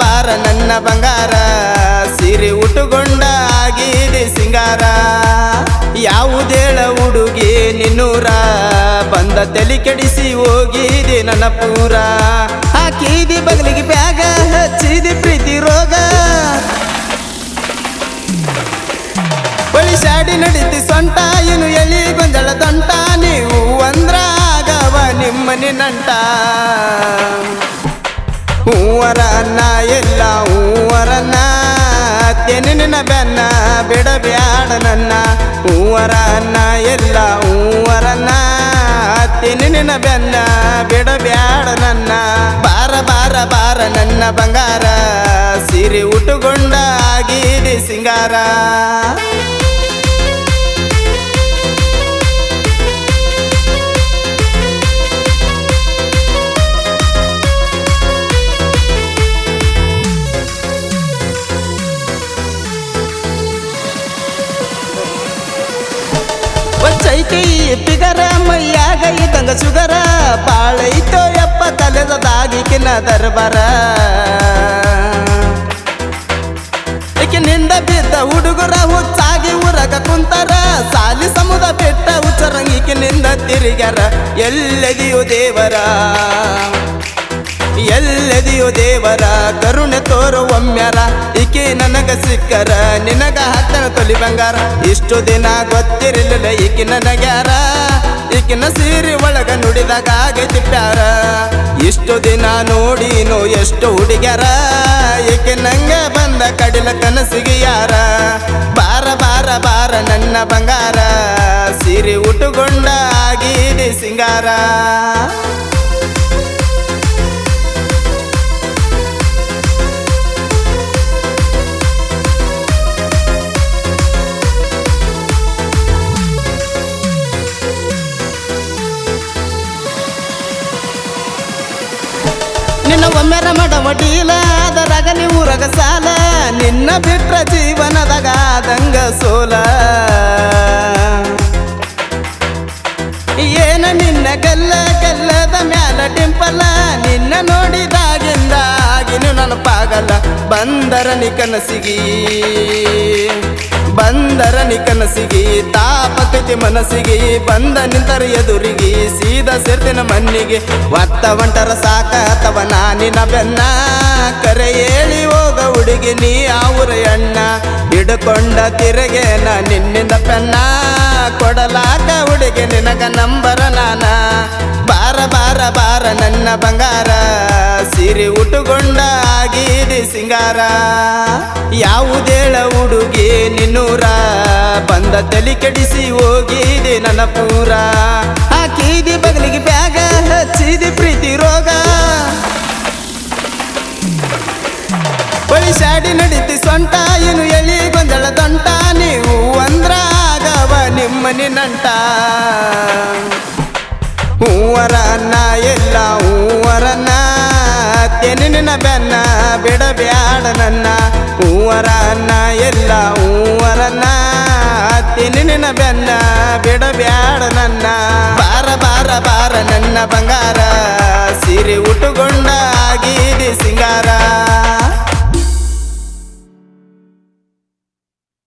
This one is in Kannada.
ಬಾರ ನನ್ನ ಬಂಗಾರ, ಸಿರಿ ಉಟ್ಟುಕೊಂಡ ಆಗಿದೆ ಸಿಂಗಾರ. ಯಾವುದೇಳ ಉಡುಗೆ ನಿನ್ನೂರ, ಬಂದ ತಲೆ ಕೆಡಿಸಿ ಹೋಗಿದೆ ನನ್ನ ಪೂರ. ಹಾಕಿದಿ ಬಗಲಿಗೆ ಬ್ಯಾಗ, ಹಚ್ಚಿದಿ ಪ್ರೀತಿ ರೋಗ. ಬಳಿಸಾಡಿ ನಡೀತಿ ಸೊಂಟ ಏನು ಎಲಿ ಗೊಂಜಳ ದಂಟ ನೀವು ಅಂದ್ರ ಆಗವ ನಿಮ್ಮನೆ ನಂಟ. ಹೂವರ ಅನ್ನ ಎಲ್ಲ ಹೂವರನ್ನ ತೆನಿನ ಬೆನ್ನ ಬಿಡಬ್ಯಾಡ ನನ್ನ. ಹೂವರನ್ನ ಎಲ್ಲ ಹೂವರನ್ನ ತೆನಿನ ಬೆನ್ನ ಬಿಡಬ್ಯಾಡ ನನ್ನ. ಬಾರ ಬಾರ ಬಾರ ನನ್ನ ಬಂಗಾರ. ಸಿರಿ ಉಟುಗೊಂಡ ಆಗಿದೆ ಸಿಂಗಾರ. ಒಚ್ಚೈತಿ ಪಿಗರ, ಮೈಯಾಗ ಇದ್ದಂಗ ಸುಗರ. ಬಾಳೈತೋ ಯಪ್ಪ ಕಲೆದದಾಗಿಕಿನ ದರ್ಬರ. ನಿಂದ ಬಿದ್ದ ಹುಡುಗರ ಹುಚ್ಚಾಗಿ ಊರಗ ಕುಂತಾರ. ಸಾಲಿ ಸಮುದ ಬೆಟ್ಟ ಹುಚ್ಚರಂಗಿಕಿನಿಂದ ತಿರುಗ್ಯಾರ. ಎಲ್ಲದಿಯೋ ದೇವರ. ಎಲ್ಲದಿಯೋ ದೇವರ ಕರುಣೆ ತೋರು ಒಮ್ಮ್ಯಾರ ಈಕೆ ನನಗ ಸಿಕ್ಕರ, ನಿನಗ ಹತ್ತನ ತೊಲಿ ಬಂಗಾರ. ಇಷ್ಟು ದಿನ ಗೊತ್ತಿರಲಿಲ್ಲ ಈಕೆ ನನಗ್ಯಾರ ಈಕಿನ ಸೀರೆ ಒಳಗ ನುಡಿದಾಗ ಆಗೈತಿ ಇಷ್ಟು ದಿನ ನೋಡಿನು ಎಷ್ಟು ಹುಡುಗ್ಯಾರ. ಈಕೆ ನಂಗೆ ಬಂದ ಕಡಿಲ ಕನಸಿಗೆ ಯಾರ. ಬಾರ ಬಾರ ಬಾರ ನನ್ನ ಬಂಗಾರ. ಸೀರೆ ಉಟುಗೊಂಡ ಆಗಿದೆ ಸಿಂಗಾರ. ನಿನ್ನ ಒಮ್ಮೆರ ಮಡ ಅದರಾಗ ಅದರಾಗ ರಗ ಸಾಲ. ನಿನ್ನ ಬಿಟ್ರ ಜೀವನದಾಗ ಆದಂಗ ಸೋಲ. ಏನ ನಿನ್ನ ಗಲ್ಲ, ಗಲ್ಲದ ಮ್ಯಾಲ ಟಿಂಪಲ್ಲ ನಿನ್ನ ನೋಡಿದಾಗಿಂದ, ಆಗಿನ ನನ್ನ ಪಾಗಲ್ಲ ಬಂದರ ನಿ ಕನಸಿಗಿ ಬಂದರ ನಿ ಕನಸಿಗಿ ತಾಪಕತಿ ಮನಸ್ಸಿಗೆ, ಬಂದ ನಿಂತರ ಎದುರಿಗೆ, ಸೀದಾ ಸೇರ್ತಿನ ಮಣ್ಣಿಗೆ, ಒತ್ತ ಒಂಟರ ಸಾಕ ಅಥವಾ ನಾನಿನ ಬೆನ್ನ. ಕರೆ ಹೇಳಿ ಹೋಗ ಹುಡುಗಿ, ನೀ ಅವರ ಎಣ್ಣ. ಹಿಡ್ಕೊಂಡ ತಿರುಗೇನ ನಿನ್ನಿಂದ ಪೆನ್ನ. ಕೊಡಲಾಕ ಹುಡುಗಿ, ನಿನಗ ನಂಬರ ನಾನ. ಬಾರ ಬಾರ ಬಾರ ನನ್ನ ಬಂಗಾರ. ಸಿರಿ ಉಟ್ಟುಕೊಂಡ ಆಗಿದೆ ಸಿಂಗಾರ. ಯಾವುದೇಳ ಹುಡುಗಿ ನಿನ್ನೂರ ಬಂದ ತಲೆ ಕೆಡಿಸಿ ಹೋಗಿದೆ ನನ್ನ ಪೂರ. ಹಾಕಿದಿ ಬಗಲಿಗೆ ಬ್ಯಾಗ ಹಚ್ಚಿದಿ ಪ್ರೀತಿ ರೋಗ. ಬಳಿಸಾಡಿ ನಡೀತಿ ಸೊಂಟ ಏನು ಎಳಿ ಗೊಂದಳ ದಂಟ. ನೀವು ಅಂದ್ರ ಆಗವ ನಿಮ್ಮನೆ ನಂಟ. ಹೂವರ ಅನ್ನ ಎಲ್ಲ ಹೂವರನ್ನ ತೆನಿನ ಬೆನ್ನ ಬಿಡಬ್ಯಾಡ ನನ್ನ. ಹೂವರನ್ನ ತೆನಿನ ಬೆನ್ನ ಬಿಡಬ್ಯಾಡ ನನ್ನ. ಬಾರ ಬಾರ ಬಾರ ನನ್ನ ಬಂಗಾರ. ಸಿರಿ ಆಗಿದೆ